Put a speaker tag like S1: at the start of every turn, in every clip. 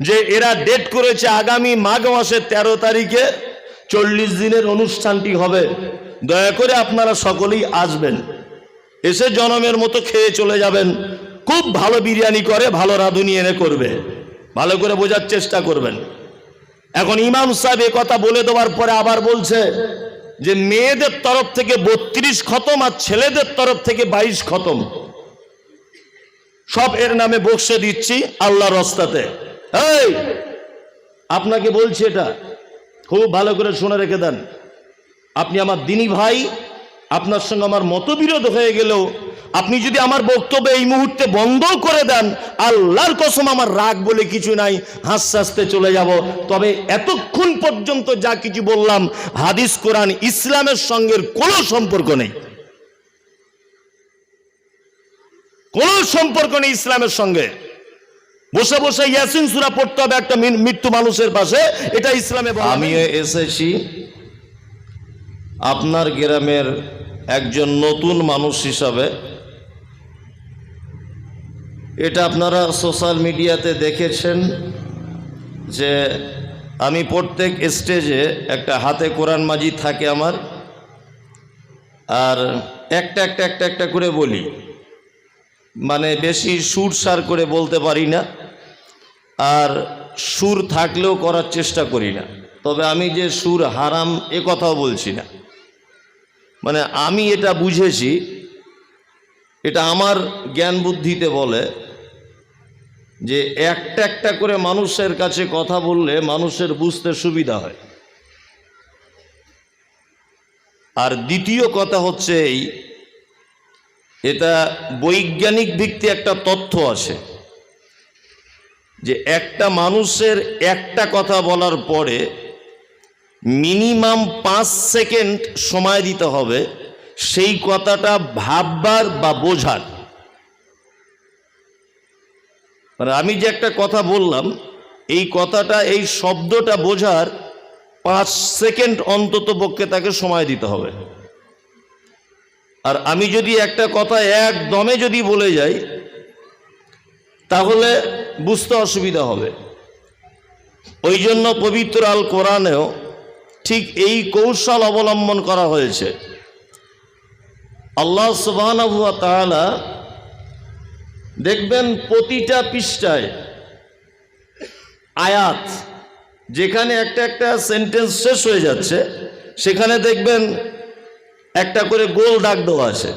S1: যে এরা ডেট করেছে আগামী মাঘ মাসের তেরো তারিখে, চল্লিশ দিনের অনুষ্ঠানটি হবে। দয়া করে আপনারা সকলেই আসবেন। এসে জনমের মতো খেয়ে চলে যাবেন। খুব ভালো বিরিয়ানি করে, ভালো রাঁধুনি এনে করবে। ভালো করে বোঝার চেষ্টা করবেন। এখন ইমাম সাহেব কথা বলে দেওয়ার পরে আবার বলছে যে, মেয়েদের তরফ থেকে বত্রিশ খতম আর ছেলেদের তরফ থেকে বাইশ খতম। সব এর নামে বক্সে দিচ্ছি আল্লাহর রস্তাতে। আপনাকে বলছি এটা। খুব ভালো করে শুনে রেখে দেন। আপনি আমার দিনী ভাই, আপনার সঙ্গে আমার মতবিরোধ হয়ে গেলেও আপনি যদি আমার বক্তব্য এই মুহূর্তে বন্ধও করে দেন, আল্লাহর কসম আমার রাগ বলে কিছু নাই, হাসতে হাসতে চলে যাব। তবে এতক্ষণ পর্যন্ত যা কিছু বললাম, হাদিস, কোরআন, ইসলামের সঙ্গে কোনো সম্পর্ক নেই। কোনো সম্পর্ক নেই ইসলামের সঙ্গে। বসে বসে ইয়াসিন সুরা পড়তে হবে একটা মৃত্যু মানুষের পাশে। এটা ইসলামে আমিও এসেছি। আপনার গ্রামের একজন নতুন মানুষ হিসাবে। এটা আপনারা সোশ্যাল মিডিয়াতে দেখেছেন যে আমি প্রত্যেক স্টেজে একটা হাতে কোরআন মাজিদ থাকে আমার। আর একটা একটা একটা একটা করে বলি। মানে বেশি সুর সার করে বলতে পারি না। আর সুর থাকলেও করার চেষ্টা করি না। তবে আমি যে সুর হারাম, এ কথাও বলছি না। মানে আমি এটা বুঝেছি, এটা আমার জ্ঞান বুদ্ধিতে বলে যে একটা একটা করে মানুষের কাছে কথা বললে মানুষের বুঝতে সুবিধা হয়। আর দ্বিতীয় কথা হচ্ছে এই, এটা বৈজ্ঞানিক ভিত্তি একটা তথ্য আছে। যে একটা মানুষের একটা কথা বলার পরে মিনিমাম পাঁচ সেকেন্ড সময় দিতে হবে, সেই কথাটা ভাববার বা বোঝার। মানে আমি যে একটা কথা বললাম, এই কথাটা, এই শব্দটা বোঝার পাঁচ সেকেন্ড অন্তত পক্ষে তাকে সময় দিতে হবে। আর আমি যদি একটা কথা একদমে যদি বলে যাই, তাহলে বুঝতে অসুবিধা হবে। ওই জন্য পবিত্র আল কোরআনেও ঠিক এই কৌশল অবলম্বন করা হয়েছে। আল্লাহ সুবাহ দেখবেন প্রতিটা পৃষ্ঠায় আয়াত, যেখানে একটা একটা সেন্টেন্স শেষ হয়ে যাচ্ছে, সেখানে দেখবেন একটা করে গোল ডাক দেওয়া আছে।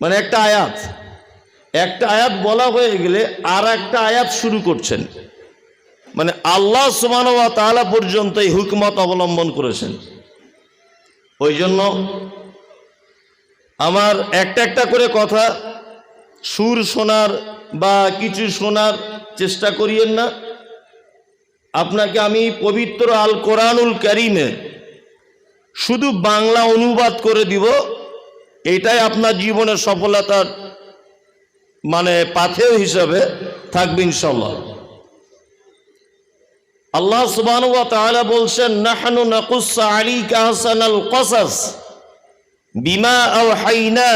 S1: মানে একটা আয়াত। একটা আয়াত বলা হয়ে গেলে আর একটা আয়াত শুরু করছেন। মানে আল্লাহ সুমান তালা পর্যন্ত এই হুকমত অবলম্বন করেছেন। ওই জন্য আমার একটা একটা করে কথা সুর শোনার বা কিছু শোনার চেষ্টা করিয়েন না। আপনাকে আমি পবিত্র আল কোরআনুল করিমে শুধু বাংলা অনুবাদ করে দিব, এটাই আপনার জীবনের সফলতার মানে পাথেয় হিসাবে থাকবে ইনশাল্লাহ আল্লাহ সুবাহ তাআলা বলছেন, নাহনু নাকুসা হাসানাল কসাস, বিমা আওহাইনা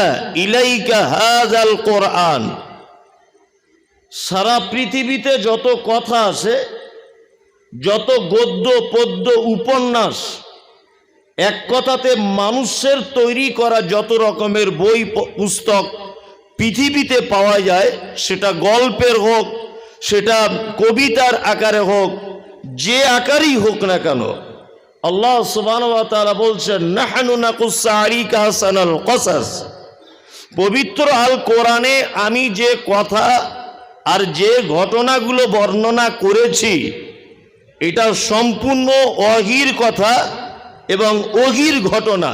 S1: ইলাইকা হাযাল কোরআন। সারা পৃথিবীতে যত কথা আছে, যত গদ্য, পদ্য, উপন্যাস, এক কথাতে মানুষের তৈরি করা যত রকমের বই, পুস্তক পৃথিবীতে পাওয়া যায়, সেটা গল্পের হোক, সেটা কবিতার আকারে হোক, যে আকারই হোক না কেন, আল্লাহ সুবহান ওয়া বলছেন কসাস। পবিত্র আল কোরআনে আমি যে কথা আর যে ঘটনাগুলো বর্ণনা করেছি, এটা সম্পূর্ণ অহির কথা এবং অহির ঘটনা।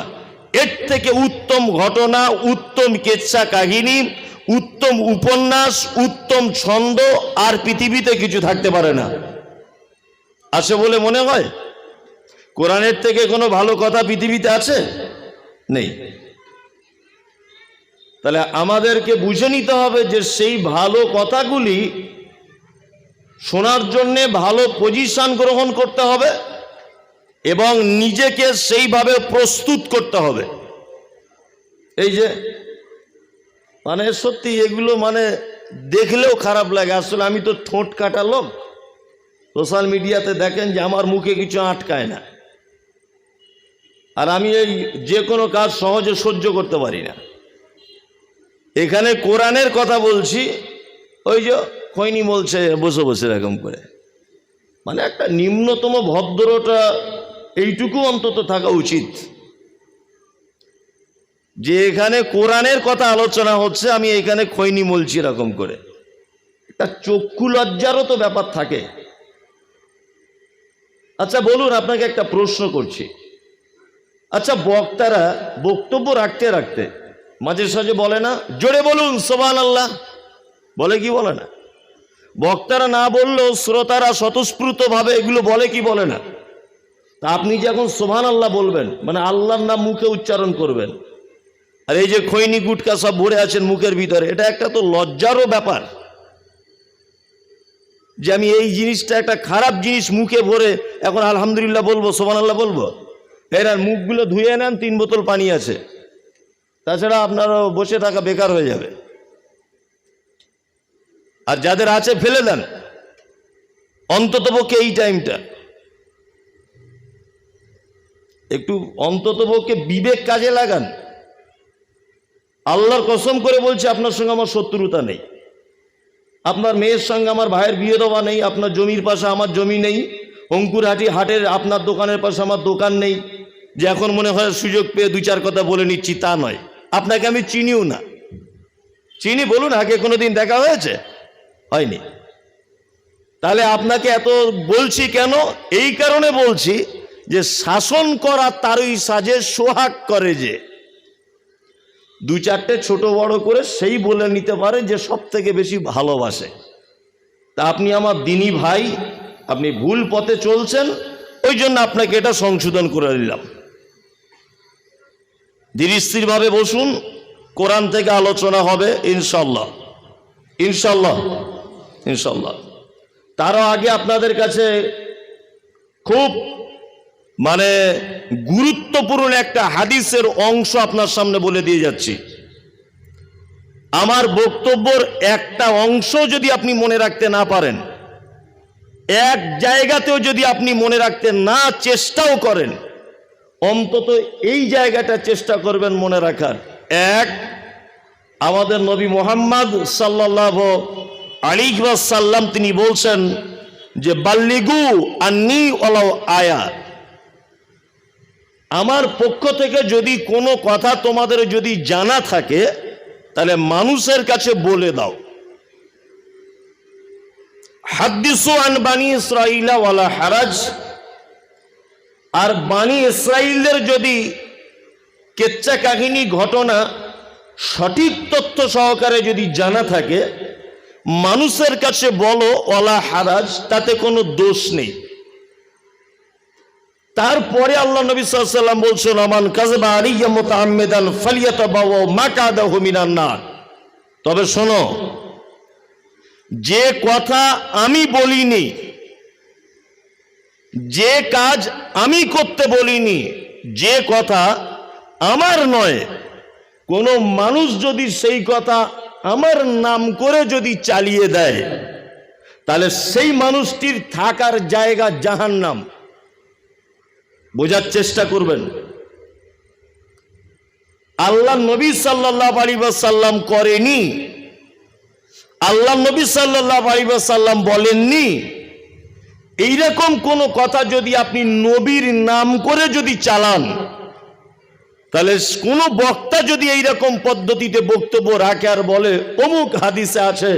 S1: এর থেকে উত্তম ঘটনা, উত্তম কেচ্ছা কাহিনী, উত্তম উপন্যাস, উত্তম ছন্দ আর পৃথিবীতে কিছু থাকতে পারে না। আছে বলে মনে হয়? কোরআনের থেকে কোনো ভালো কথা পৃথিবীতে আছে? নেই। তাহলে আমাদেরকে বুঝে নিতে হবে যে সেই ভালো কথাগুলি শোনার জন্যে ভালো পজিশন গ্রহণ করতে হবে। এবং নিজেকে সেইভাবে প্রস্তুত করতে হবে। এই যে মানে সত্যি এগুলো মানে দেখলেও খারাপ লাগে। আসলে আমি তো ঠোঁট কাটা লোক সোশ্যাল মিডিয়াতে দেখেন যে আমার মুখে কিছু আটকায় না। আর আমি এই যে কোনো কাজ সহজে সহ্য করতে পারি না। এখানে কোরআনের কথা বলছি, ওই যে খৈনি বলছে বসে বসে এরকম করে। মানে একটা নিম্নতম ভদ্রতা এইটুকু অন্তত থাকা উচিত। যে এখানে কোরআনের কথা আলোচনা হচ্ছে, আমি এখানে খৈনি বলছি এরকম করে। একটা চক্ষু লজ্জারও তো ব্যাপার থাকে। আচ্ছা বলুন, আপনাকে একটা প্রশ্ন করছি। আচ্ছা বক্তারা বক্তব্য রাখতে রাখতে, মাঝে সাঝে বলে না, জোরে বলুন সোবান আল্লাহ বলে কি বলে না? বক্তারা না বললেও শ্রোতারা স্বতঃস্ফূর্তভাবে এগুলো বলে কি বলে না? তা আপনি যখন সোভান আল্লাহ বলবেন মানে আল্লাহর নাম মুখে উচ্চারণ করবেন। আর এই যে খৈনি গুটকা সব ভরে আছেন মুখের ভিতরে, এটা একটা তো লজ্জারও ব্যাপার। যে আমি এই জিনিসটা একটা খারাপ জিনিস মুখে ভরে এখন আলহামদুলিল্লাহ বলব সোমান আল্লাহ বলব এরার মুখগুলো ধুয়ে নেন, তিন বোতল পানি আছে। তাছাড়া আপনারও বসে থাকা বেকার হয়ে যাবে। আর যাদের আছে, ফেলে দেন। অন্ততপক্ষে এই টাইমটা একটু অন্ততপক্ষে বিবেক কাজে লাগান। আল্লাহর কসম করে বলছে, আপনার সঙ্গে আমার শত্রুতা নেই। আপনার মেয়ের সঙ্গে আমার ভাইয়ের বিয়ে দেওয়া নেই, আপনার জমির পাশে আমার জমি নেই, অঙ্কুরহাটি হাটের আপনার দোকানের পাশে আমার দোকান নেই। যে এখন মনে হয় সুযোগ পেয়ে দু চার কথা বলে নিচ্ছি, তা নয়। আপনাকে আমি চিনিও না। চিনি বলুন, আগে কোনো দিন দেখা হয়েছে? হয়নি। তাহলে আপনাকে এত বলছি কেন? এই কারণে বলছি যে শাসন করা তারই সাজে সোহাগ করে যে। দু চারটে ছোট বড় করে সেই বলে নিতে পারে যে সব থেকে বেশি ভালোবাসে। তা আপনি আমার দিনী ভাই, আপনি ভুল পথে চলছেন, ওই জন্য আপনাকে এটা সংশোধন করে দিলাম ধীর স্থিরভাবে বসুন, কোরআন থেকে আলোচনা হবে, ইনশাল্লাহ। ইনশাল্লাহ ইনশাল্লাহ। তারও আগে আপনাদের কাছে খুব মানে গুরুত্বপূর্ণ একটা হাদিসের অংশ আপনার সামনে বলে দিয়ে যাচ্ছি। আমার বক্তব্যর একটা অংশ যদি আপনি মনে রাখতে না পারেন, এক জায়গাতেও যদি আপনি মনে রাখতে না চেষ্টাও করেন, অন্তত এই জায়গাটা চেষ্টা করবেন মনে রাখার। এক, আমাদের নবী মোহাম্মদ সাল্লাহ আলী সাল্লাম তিনি বলছেন যে, বাল্লিগু আন্নি ওলাও আয়া। আমার পক্ষ থেকে যদি কোনো কথা তোমাদের যদি জানা থাকে, তাহলে মানুষের কাছে বলে দাও। হাদ্দিসু আন বানি ইসরাইলা ওয়ালা হারাজ। আর বানি ইসরাইলদের যদি কেচ্চা কাহিনী ঘটনা সঠিক তথ্য সহকারে যদি জানা থাকে, মানুষের কাছে বলো ওলা হারাজ, তাতে কোনো দোষ নেই। তারপরে আল্লাহ নবী সাল্লাম বলছেন, আমান কাজবা আলিয়া মোতাহমেদান ফালিয়াত বাবা মা কাদা হুমিনার না তবে শোনো, যে কথা আমি বলিনি, যে কাজ আমি করতে বলিনি, যে কথা আমার নয়, কোনো মানুষ যদি সেই কথা আমার নাম করে যদি চালিয়ে দেয়, তাহলে সেই মানুষটির থাকার জায়গা জাহান নাম বোঝার চেষ্টা করবেন। আল্লাহ নবী সাল্লাহ আলী সাল্লাম করেনি। আল্লাহ নবী সাল্লাহ আলী সাল্লাম বলেননি। এইরকম কোনো কথা যদি আপনি নবীর নাম করে যদি চালান, তাহলে কোনো বক্তা যদি এইরকম পদ্ধতিতে বক্তব্য রাখে আর বলে, অমুক হাদিসে আছে,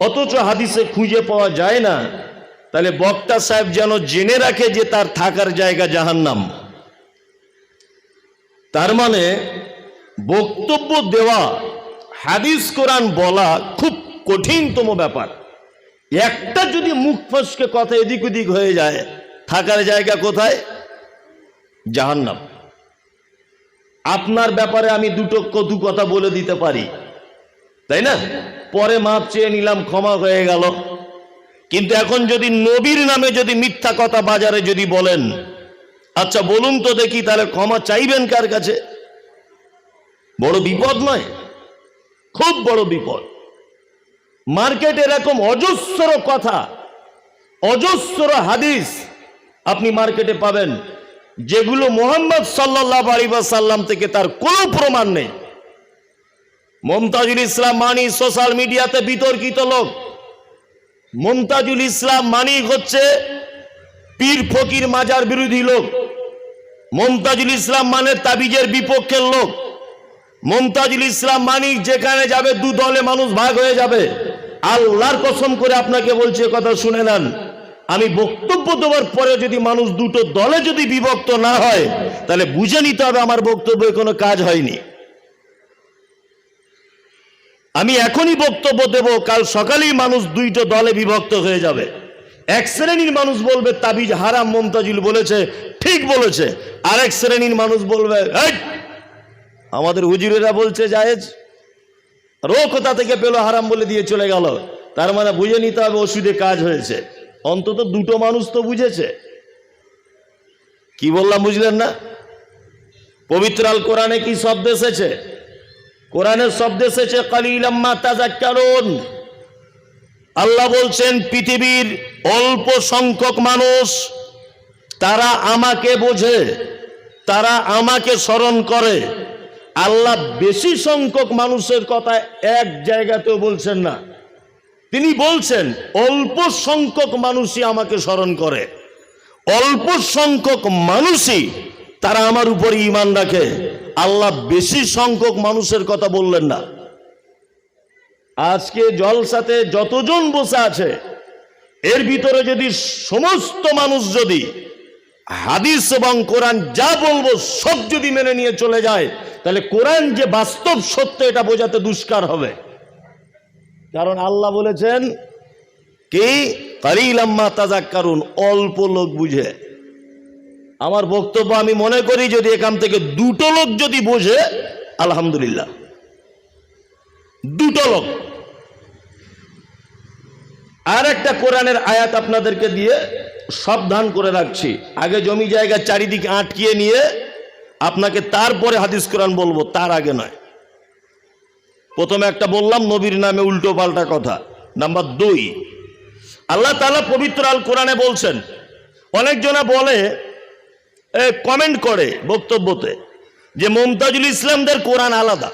S1: অথচ হাদিসে খুঁজে পাওয়া যায় না। তাহলে বক্তা সাহেব যেন জেনে রাখে যে তার থাকার জায়গা জাহান্নাম। তার মানে বক্তব্য দেওয়া, হাদিস কোরআন বলা খুব কঠিনতম ব্যাপার। একটা যদি মুখ ফসকে কথা এদিক ওদিক হয়ে যায়, থাকার জায়গা কোথায়? জাহান্নাম। আপনার ব্যাপারে আমি দুটো কটু কথা বলে দিতে পারি। তাই না? পরে মাপ চেয়ে নিলাম, ক্ষমা হয়ে গেল। কিন্তু এখন যদি নবীর নামে যদি মিথ্যা কথা বাজারে যদি বলেন আচ্ছা বলুন তো দেখি, তাহলে ক্ষমা চাইবেন কার কাছে? বড় বিপদ নয়, খুব বড় বিপদ। মার্কেটে এরকম অজস্র কথা, অজস্র হাদিস আপনি মার্কেটে পাবেন, যেগুলো মোহাম্মদ সাল্লাহ সাল্লাম থেকে তার কোনো প্রমাণ নেই। মমতাজুল ইসলাম মানি, সোশ্যাল মিডিয়াতে বিতর্কিত লোক। মমতাজুল ইসলাম মানি হচ্ছে পীর ফকির মাজার বিরোধী লোক। মমতাজুল ইসলাম মানে তাবিজের বিপক্ষের লোক। মমতাজুল ইসলাম মানিক যেখানে যাবে, দু দলে মানুষ ভাগ হয়ে যাবে। আল্লাহর কসম করে আপনাকে বলছি কথা শুনে নেন। আমি বক্তব্য দেওয়ার পরে যদি মানুষ দুটো দলে যদি বিভক্ত না হয়, তাহলে বুঝে নিতে হবে আমার বক্তব্যে কোনো কাজ হয়নি। আমি এখনই বক্তব্য দেব কাল সকালেই মানুষ দুইটো দলে বিভক্ত হয়ে যাবে। এক শ্রেণির মানুষ বলবে তাবিজ হারাম মমতাজুল বলেছে ঠিক বলেছে। আর এক শ্রেণির মানুষ বলবে "এই, আমাদের হুজুরেরা বলছে জায়েজ। রো কোথা থেকে পেল? হারাম বলে দিয়ে চলে গেল। তার মানে বুঝে নিতে হবে ওষুধে কাজ হয়েছে। অন্তত দুটো মানুষ তো বুঝেছে। কি বললাম বুঝলেন না? পবিত্রাল কোরআনে কি শব্দ এসেছে? কোরআনের শব্দ এসেছে কালিলাম্মা তাজাক্কারুন আল্লাহ বলছেন, পৃথিবীর অল্প সংখ্যক মানুষ, তারা আমাকে বোঝে, তারা আমাকে স্মরণ করে। আল্লাহ বেশি সংখ্যক মানুষের কথা এক জায়গাতেও বলছেন না। তিনি বলছেন, অল্প সংখ্যক মানুষই আমাকে স্মরণ করে। অল্প সংখ্যক মানুষই তারা আমার উপরে ইমান রাখে। আল্লাহ বেশি সংখ্যক মানুষের কথা বললেন না। আজকে জলসাতে যতজন বসে আছে, এর ভিতরে যদি সমস্ত মানুষ যদি হাদিস এবং কোরআন যা বলব সব যদি মেনে নিয়ে চলে যায়, তাহলে কোরআন যে বাস্তব সত্য এটা বোঝাতে দুষ্কার হবে। কারণ আল্লাহ বলেছেন, কি কালিলাম্মা তাজাক কারণ অল্প লোক বুঝে। আমার বক্তব্য আমি মনে করি যদি এখান থেকে দুটো লোক যদি বোঝে, আলহামদুলিল্লাহ। দুটো লোক। আর একটা কোরআনের আয়াত আপনাদেরকে দিয়ে সাবধান করে রাখছি। আগে জমি জায়গা চারিদিকে আটকিয়ে নিয়ে আপনাকে তারপরে হাদিস কোরআন বলব, তার আগে নয়। প্রথমে একটা বললাম, নবীর নামে উল্টো পাল্টা কথা। নাম্বার দুই, আল্লাহ তালা পবিত্র আল কোরআনে বলছেন অনেকজনা বলে কমেন্ট করে বক্তব্যতে যে মমতাজুল ইসলামদের কোরআন আলাদা।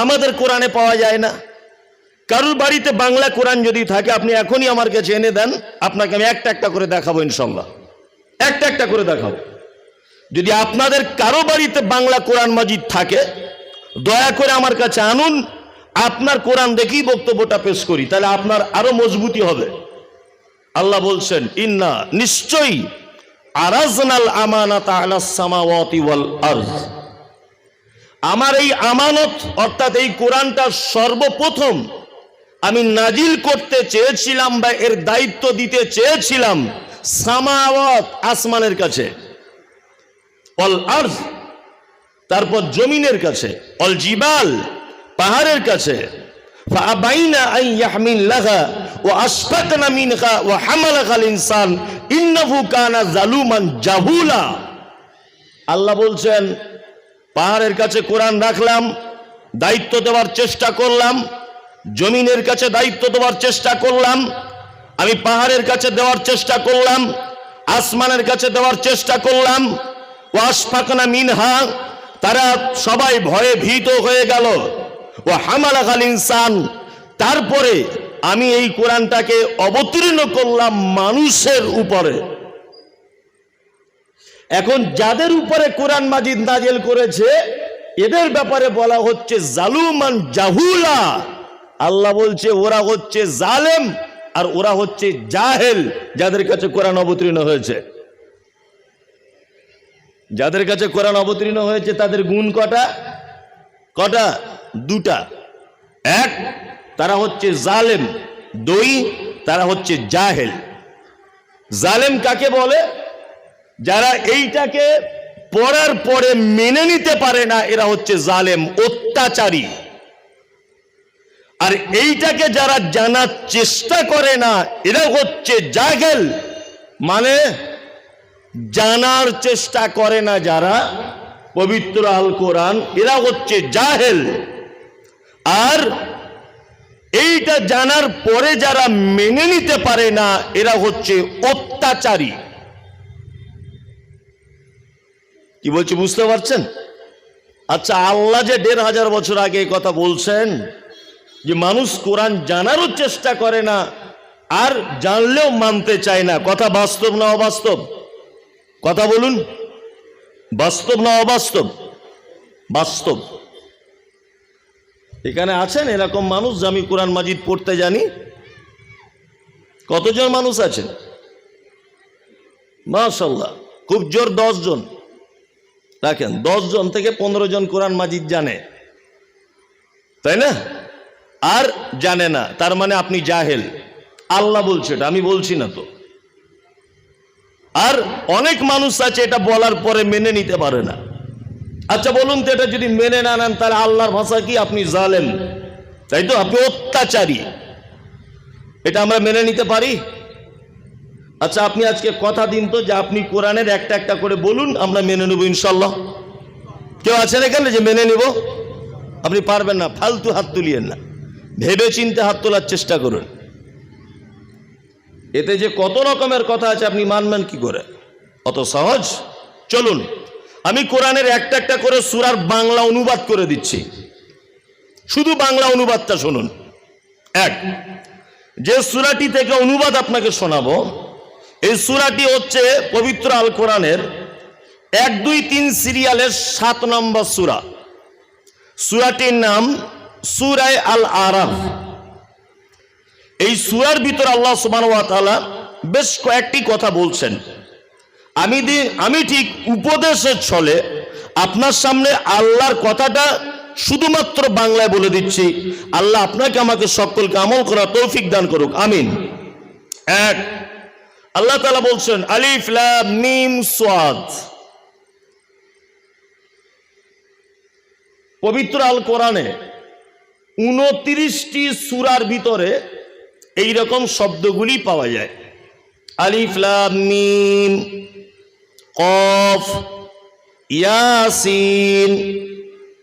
S1: আমাদের কোরআনে পাওয়া যায় না। কারুর বাড়িতে বাংলা কোরআন যদি থাকে, আপনি এখনই আমার কাছে এনে দেন, আপনাকে আমি একটা একটা করে দেখাবো ইনশাল্লাহ। একটা একটা করে দেখাবো। যদি আপনাদের কারও বাড়িতে বাংলা কোরআন মাজিদ থাকে, দয়া করে আমার কাছে আনুন, আপনার কোরআন দেখেই বক্তব্যটা পেশ করি, তাহলে আপনার আরও মজবুতি হবে। আল্লাহ বলছেন, ইন্না, নিশ্চয়ই আরাজনাল আমানাত আলা সামাওয়াতি ওয়াল আরজ। আমার এই আমানত, অর্থাৎ এই কোরআনটা সর্বপ্রথম আমি নাজিল করতে চেয়েছিলাম বা এর দায়িত্ব দিতে চেয়েছিলাম সামাওয়াত আসমানের কাছে অল আর্থ তারপর জমিনের কাছে অল জিবাল পাহাড়ের কাছে। ও আশফাকনা মিনহা ও হামালাকাল ইনসান, ইন্নাহু জালুমান জাহুলা। আল্লাহ বলছেন, পাহাড়ের কাছে কোরআন রাখলাম, দায়িত্ব দেওয়ার চেষ্টা করলাম, জমিনের কাছে দায়িত্ব দেওয়ার চেষ্টা করলাম, আমি পাহাড়ের কাছে দেওয়ার চেষ্টা করলাম, আসমানের কাছে দেওয়ার চেষ্টা করলাম ওয়াশফাকনা মিনহা, তারা সবাই ভয়ে ভীত হয়ে গেল। ও হামালাকাল ইনসান, তারপরে আমি এই কোরআনটাকে অবতীর্ণ করলাম মানুষের উপরে। এখন যাদের উপরে কোরআন মাজিদ নাজেল করেছে, এদের ব্যাপারে বলা হচ্ছে জালুমান জাহুলা। আল্লাহ বলছে, ওরা হচ্ছে জালেম আর ওরা হচ্ছে জাহেল, যাদের কাছে কোরআন অবতীর্ণ হয়েছে। যাদের কাছে কোরআন অবতীর্ণ হয়েছে, তাদের গুণ কটা? কটা? দুটা। এক তারা হচ্ছে জালেম, দুই, তারা হচ্ছে জাহেল। জালেম কাকে বলে? যারা এইটাকে পড়ার পরে মেনে নিতে পারে না, এরা হচ্ছে জালেম, অত্যাচারী। আর এইটাকে যারা জানার চেষ্টা করে না, এরা হচ্ছে জাগেল মানে জানার চেষ্টা করে না যারা পবিত্র আল কোরআন, এরা হচ্ছে জাহেল। আর এইটা জানার পরে যারা মেনে নিতে পারে না, এরা হচ্ছে অত্যাচারী। কি বলছি, বুঝতে পারছেন? আচ্ছা আল্লাহ যে দেড় হাজার বছর আগে কথা বলছেন, যে মানুষ কোরআন জানারও চেষ্টা করে না, আর জানলেও মানতে চায় না। কথা বাস্তব না অবাস্তব? কথা বলুন। বাস্তব না অবাস্তব? বাস্তব। এখানে আছেন এরকম মানুষ যে আমি কোরআন মাজিদ পড়তে জানি? কতজন মানুষ আছেন? মাশাল্লাহ খুব জোর জন রাখেন জন থেকে পনেরো জন কোরআন মাজিদ জানে। তাই না? আর জানে না, তার মানে আপনি জাহেল। আল্লাহ বলছে এটা, আমি বলছি না তো। আর অনেক মানুষ আছে এটা বলার পরে মেনে নিতে পারে না। আচ্ছা বলুন তো এটা যদি মেনে না নেন, তাহলে আল্লাহর ভাষা কি? আপনি জালেম। তাই তো? আপনি অত্যাচারী। এটা আমরা মেনে নিতে পারি? আচ্ছা আপনি আজকে কথা দিন তো যে আপনি কোরআনের একটা একটা করে বলুন, আমরা মেনে নেব ইনশাল্লাহ কেউ আছেন এখানে যে মেনে নেব? আপনি পারবেন না, ফালতু হাত তুলিয়েন না। ভেবে চিনতে হাত তোলার চেষ্টা করুন। এতে যে কত রকমের কথা আছে, আপনি মানবেন কি করে? অত সহজ? চলুন। আমি কোরআনের একটা একটা করে সুরার বাংলা অনুবাদ করে দিচ্ছি। শুধু বাংলা অনুবাদটা শুনুন। এক, যে সুরাটি থেকে অনুবাদ আপনাকে শোনাবো, এই সুরাটি হচ্ছে পবিত্র আল কোরআনের এক, দুই, তিন সিরিয়ালের সাত নম্বর সুরা। সুরাটির নাম সুরায় আল আরাফ। এই সুরার ভিতর আল্লাহ সুবাহ বেশ কয়েকটি কথা বলছেন। আমি আমি ঠিক উপদেশের ছলে আপনার সামনে আল্লাহর কথাটা শুধুমাত্র বাংলায় বলে দিচ্ছি। আল্লাহ আপনাকে আমাকে সকলকে আমল করা তৌফিক দান করুক। আমিন। এক, আল্লাহ তালা বলছেন মিম সোয়াদ পবিত্র আল কোরআনে উনত্রিশটি সুরার ভিতরে এই রকম শব্দগুলি পাওয়া যায়। আলিফ, লাম, মিম কফ, ইয়াসিন,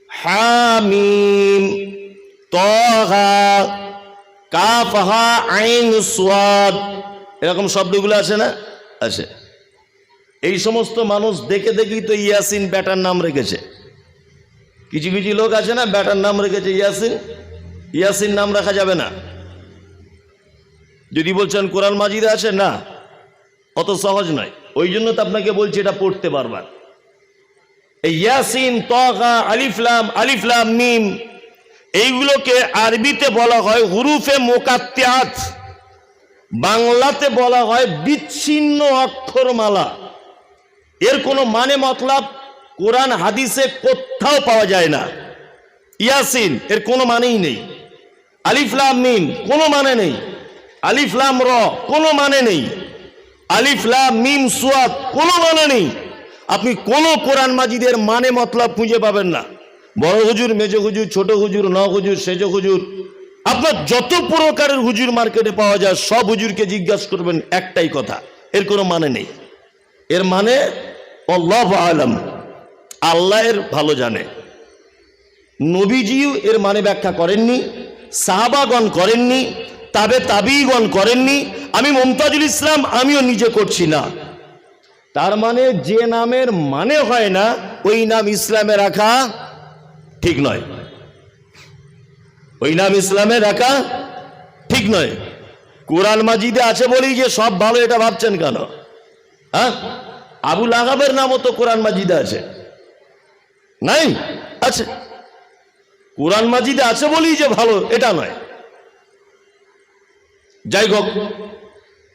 S1: হামিম তহা কাফহা, আইন, সোয়াদ, এরকম শব্দগুলো আছে না? আছে। এই সমস্ত মানুষ দেখে দেখেই তো ইয়াসিন ব্যাটার নাম রেখেছে। কিছু কিছু লোক আছে না, ব্যাটার নাম রেখেছে ইয়াসিন? ইয়াসিন নাম রাখা যাবে না। যদি বলছেন কোরআন মাজিদে আছে, না। অত সহজ নয়। ওই জন্য তো আপনাকে বলছি এটা পড়তে পারবার ইয়াসিন, তগা আলিফলাম আলিফলাম মিম, এইগুলোকে আরবিতে বলা হয় হুরুফে মোকাত্যাত বাংলাতে বলা হয় বিচ্ছিন্ন অক্ষরমালা। এর কোনো মানে মতলব কোরআন, হাদিসে কোথাও পাওয়া যায় না। ইয়াসিন, এর কোনো মানেই নেই। আলিফলাম মিম, কোনো মানে নেই। আলিফলাম র, কোনো মানে নেই। আলিফলাম মিম, সুয়াদ, কোনো মানে নেই। আপনি কোনো কোরআন মাজিদের মানে মতলব খুঁজে পাবেন না। বড় হুজুর, মেজ হুজুর, ছোট হুজুর ন হুজুর, সেজ হুজুর। আপনার যত প্রকারের হুজুর মার্কেটে পাওয়া যায়, সব হুজুরকে জিজ্ঞাসা করবেন একটাই কথা, এর কোনো মানে নেই। এর মানে অল্লাহ আলম, আল্লাহ এর ভালো জানে। নবীজিও এর মানে ব্যাখ্যা করেননি, সাহাবাগণ করেননি, তাবে তাবিগণ করেননি আমি মমতাজুল ইসলাম, আমিও নিজে করছি না। তার মানে যে নামের মানে হয় না, ওই নাম ইসলামে রাখা ঠিক নয়। ওই নাম ইসলামে রাখা ঠিক নয়। কোরআন মাজিদে আছে বলেই যে সব ভালো, এটা ভাবছেন কেন? হ্যাঁ? আবুল আগাবের নামও তো কোরআন মাজিদে আছে। নাই? আছে। কোরআন মাজিদে আছে বলেই যে ভালো, এটা নয়। যাই হোক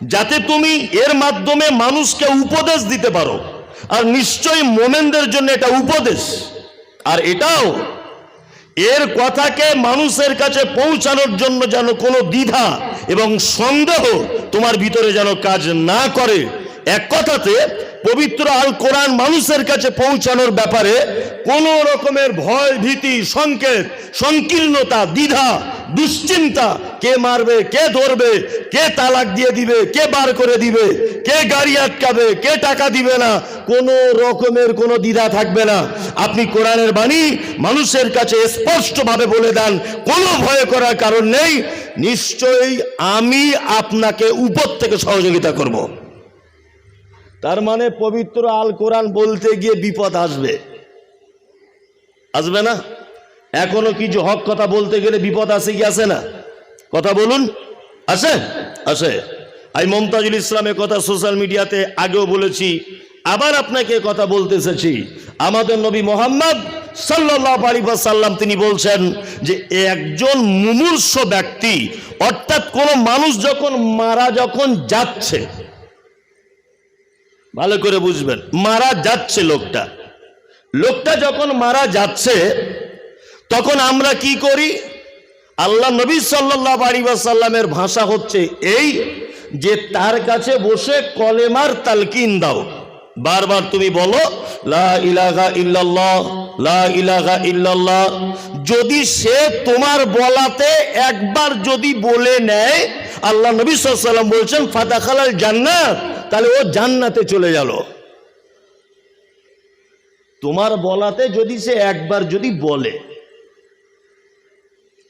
S1: যাতে তুমি এর মাধ্যমে মানুষকে উপদেশ দিতে পারো। আর নিশ্চয়ই মোমেনদের জন্য এটা উপদেশ। আর এটাও এর কথাকে মানুষের কাছে পৌঁছানোর জন্য যেন কোনো দ্বিধা এবং সন্দেহ তোমার ভিতরে যেন কাজ না করে এক কথাতে, পবিত্র আল কোরআন মানুষের কাছে পৌঁছানোর ব্যাপারে কোন রকমের ভয়, ভীতি, সংকেত, সংকীর্ণতা, দ্বিধা, দুশ্চিন্তা, কে মারবে, কে ধরবে, কে তালাক দিয়ে দিবে, কে বার করে দিবে, কে গাড়ি আটকাবে, কে টাকা দিবে না, কোনো রকমের কোনো দ্বিধা থাকবে না আপনি কোরআনের বাণী মানুষের কাছে স্পষ্টভাবে বলে দেন, কোনো ভয় করার কারণ নেই নিশ্চয়ই আমি আপনাকে উপর থেকে সহযোগিতা করব। তার মানে পবিত্র আল কোরআন বলতে গিয়ে বিপদ আসবে। আসবে না? এখনও কিছু হক কথা বলতে গেলে বিপদ আসে কি আসে না? কথা বলুন। আছে আছে আমি মমতাজুল ইসলামের কথা সোশ্যাল মিডিয়াতে আগেও বলেছি, আবার আপনাকে কথা বলতে এসেছি। আমাদের নবী মোহাম্মদ সাল্লাহ সাল্লাম তিনি বলছেন যে একজন মুমূর্ষ ব্যক্তি, অর্থাৎ কোন মানুষ যখন মারা যখন যাচ্ছে ভালো করে বুঝবেন, মারা যাচ্ছে লোকটা। লোকটা যখন মারা যাচ্ছে, তখন আমরা কি করি? আল্লাহ নবী সাল্লাহ আলী সাল্লামের ভাষা হচ্ছে এই যে, তার কাছে বসে কলেমার তালকিন দাও। বারবার তুমি বলো, লা ইলাহা ইল্লাল্লাহ ইল্লাল্লাহ। যদি সে তোমার বলাতে একবার যদি বলে নেয়, আল্লাহ নবী সাল্লাম বলছেন ফাতাখালাল জান্নাত। তাহলে ও জান্নাতে চলে গেল। তোমার বলাতে যদি সে একবার যদি বলে,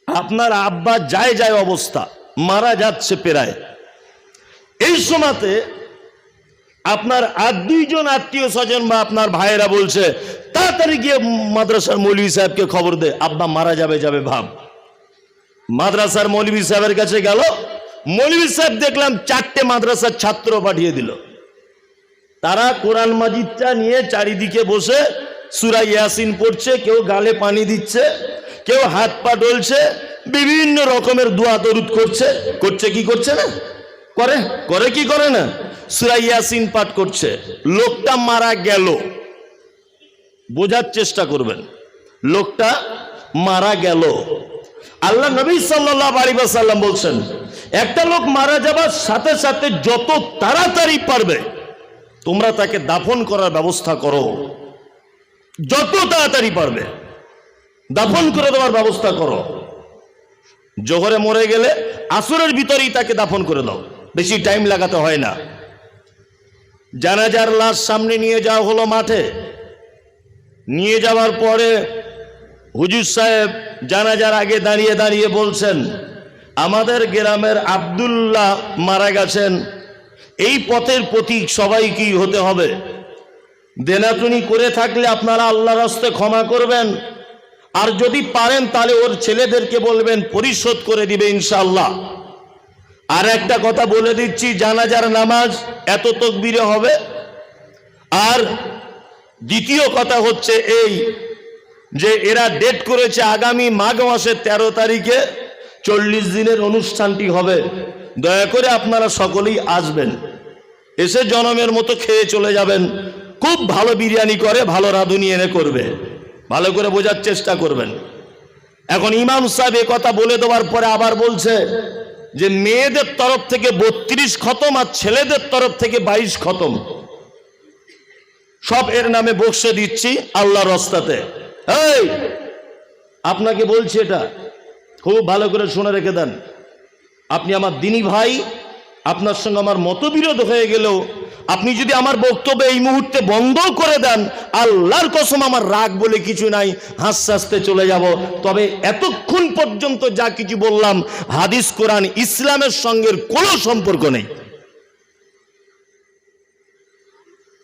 S1: আপনার আব্বা যায় যায় অবস্থা, মারা যাচ্ছে প্রায়। এই সময়তে আপনার আর দুইজন আত্মীয় স্বজন বা আপনার ভাইয়েরা বলছে তাড়াতাড়ি গিয়ে মাদ্রাসার মৌলভী সাহেবকে খবর দে। আব্বা মারা যাবে যাবে, ভাব। মাদ্রাসার মৌলভী সাহেবের কাছে গেল। মৌলভী সাহেব দেখলাম চারটে মাদ্রাসার ছাত্র পাঠিয়ে দিল। তারা কোরআন মাজিদটা নিয়ে চারিদিকে বসে সুরা ইয়াসিন পড়ছে, কেউ গালে পানি দিচ্ছে, কেউ হাত পা ডলছে, বিভিন্ন রকমের দোয়া দরুদ করছে। করছে কি করছে না? করে? করে কি করে না? সুরা ইয়াসিন পাঠ করছে। লোকটা মারা গেল। বোঝার চেষ্টা করবেন। লোকটা মারা গেল। আল্লাহ নবী সাল্লাহ আলী সাল্লাম বলছেন, একটা লোক মারা যাবার সাথে সাথে যত তাড়াতাড়ি পারবে, তোমরা তাকে দাফন করার ব্যবস্থা করো। যত তাড়াতাড়ি পারবে, দাফন করে দেওয়ার ব্যবস্থা করো। জোহরে মরে গেলে আসরের ভিতরেই তাকে দাফন করে দাও। বেশি টাইম লাগাতে হয় না। জানাজার লাশ সামনে নিয়ে যাওয়া হলো মাঠে। নিয়ে যাওয়ার পরে হুজুর সাহেব জানাজার আগে দাঁড়িয়ে দাঁড়িয়ে বলছেন, আমাদের গ্রামের আবদুল্লাহ মারা গেছেন, এই পথের প্রতীক সবাইকেই হতে হবে? দেনাতুনি করে থাকলে আপনারা আল্লাহ রাস্তে ক্ষমা করবেন। আর যদি পারেন তাহলে ওর ছেলেদেরকে বলবেন, পরিশোধ করে দিবে ইনশাল্লাহ আর একটা কথা বলে দিচ্ছি, জানাজার নামাজ এত তকবিরে হবে? আর দ্বিতীয় কথা হচ্ছে এই যে এরা ডেট করেছে আগামী মাঘ মাসের তেরো তারিখে চল্লিশ দিনের অনুষ্ঠানটি হবে। দয়া করে আপনারা সকলেই আসবেন। এসে জনমের মতো খেয়ে চলে যাবেন। খুব ভালো বিরিয়ানি করে, ভালো রাঁধুনি এনে করবে। ভালো করে বোঝার চেষ্টা করবেন। এখন ইমাম সাহেব এ কথা বলে দেওয়ার পরে আবার বলছে যে মেয়েদের তরফ থেকে বত্রিশ খতম আর ছেলেদের তরফ থেকে বাইশ খতম। সব এর নামে বক্সে দিচ্ছি আল্লাহ রস্তাতে। এই, আপনাকে বলছি এটা। খুব ভালো করে শুনে রেখে দেন। আপনি আমার দিনী ভাই, আপনার সঙ্গে আমার মতবিরোধ হয়ে গেলেও আপনি যদি আমার বক্তব্য এই মুহূর্তে বন্ধ করে দেন, আল্লাহর কসম আমার রাগ বলে কিছু নাই, হাসতে হাসতে চলে যাব। তবে এতক্ষণ পর্যন্ত যা কিছু বললাম, হাদিস কোরআন ইসলামের সঙ্গে কোনো সম্পর্ক নেই।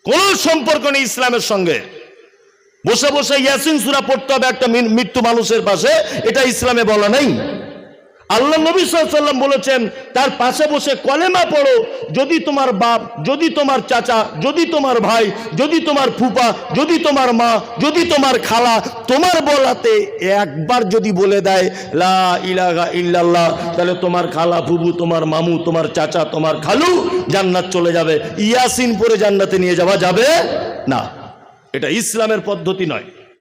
S1: কোনো সম্পর্ক নেই ইসলামের সঙ্গে। বসে বসে ইয়াসিন সুরা পড়তে হবে একটা মৃত্যু মানুষের পাশে। এটা ইসলামে বলা নেই। আল্লাহ নবী সাল্লাম বলেছেন, তার পাশে বসে কলেমা পড়ো। যদি তোমার বাপ, যদি তোমার চাচা, যদি তোমার ভাই, যদি তোমার ফুপা যদি তোমার মা, যদি তোমার খালা, তোমার বলাতে একবার যদি বলে দেয়, লা ইলাহা ইল্লাল্লাহ তাহলে তোমার খালা ফুবু তোমার মামু, তোমার চাচা, তোমার খালু জান্নাত চলে যাবে। ইয়াসিন পরে জান্নাতে নিয়ে যাওয়া যাবে না। এটা ইসলামের পদ্ধতি নয়।